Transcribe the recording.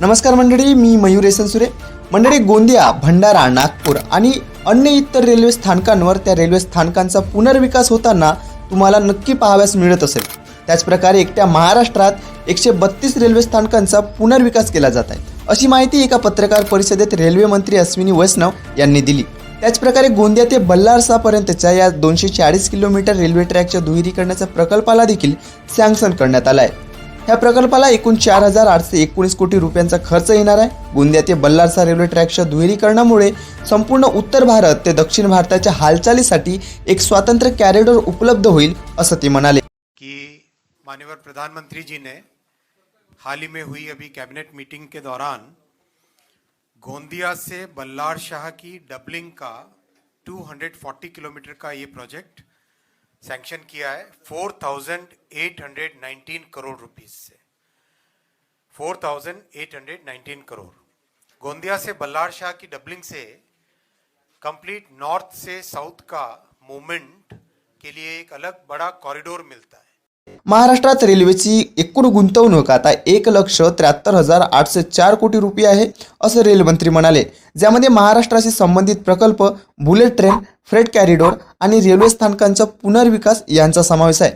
नमस्कार मंडळी मी मयूर एसनसुरे मंडळी गोंदिया भंडारा नागपूर आणि अन्य इतर रेल्वे स्थानकांवर त्या रेल्वे स्थानकांचा पुनर्विकास होताना तुम्हाला नक्की पाहाव्यास मिळत असेल. त्याचप्रकारे एकट्या महाराष्ट्रात एकशे बत्तीस रेल्वे स्थानकांचा पुनर्विकास केला जात आहे. अशी माहिती एका पत्रकार परिषदेत रेल्वे मंत्री अश्विनी वैष्णव यांनी दिली. त्याचप्रकारे गोंदिया ते बल्लारसापर्यंतच्या या दोनशे चाळीस किलोमीटर रेल्वे ट्रॅकच्या दुहेरीकरणाच्या प्रकल्पाला देखील सँक्शन करण्यात आला आहे. ह्या प्रकल्पाला एकूण चार हजार आठशे एकोणीस कोटी रुपयांचा खर्च येणार आहे. गोंदिया ते बल्लारसा रेल्वे ट्रॅकच्या दुहेरीकरणामुळे संपूर्ण उत्तर भारत ते दक्षिण भारताच्या हालचालीसाठी एक स्वतंत्र कॅरिडॉर उपलब्ध होईल असं ते म्हणाले. की मान्यवर प्रधानमंत्री ने हाल ही में हुई अभी कैबिनेट मीटिंग के दौरान गोंदिया से बल्लार शाह की डबलिंग का 240 किलोमीटर का ये प्रोजेक्ट सैंक्शन किया है 4,819 करोड़ रुपीस से। 4,819 करोड़ गोंदिया से बल्लार शाह की डबलिंग से कंप्लीट नॉर्थ से साउथ का मूवमेंट के लिए एक अलग बड़ा कॉरिडोर मिलता है। महाराष्ट्रात रेल्वेची एकूण गुंतवणूक आता एक लक्ष त्र्याहत्तर हजार आठशे चार कोटी रुपये आहे असं रेल्वेमंत्री म्हणाले. ज्यामध्ये महाराष्ट्राशी संबंधित प्रकल्प बुलेट ट्रेन फ्रेट कॅरिडोर आणि रेल्वे स्थानकांचा पुनर्विकास यांचा समावेश आहे.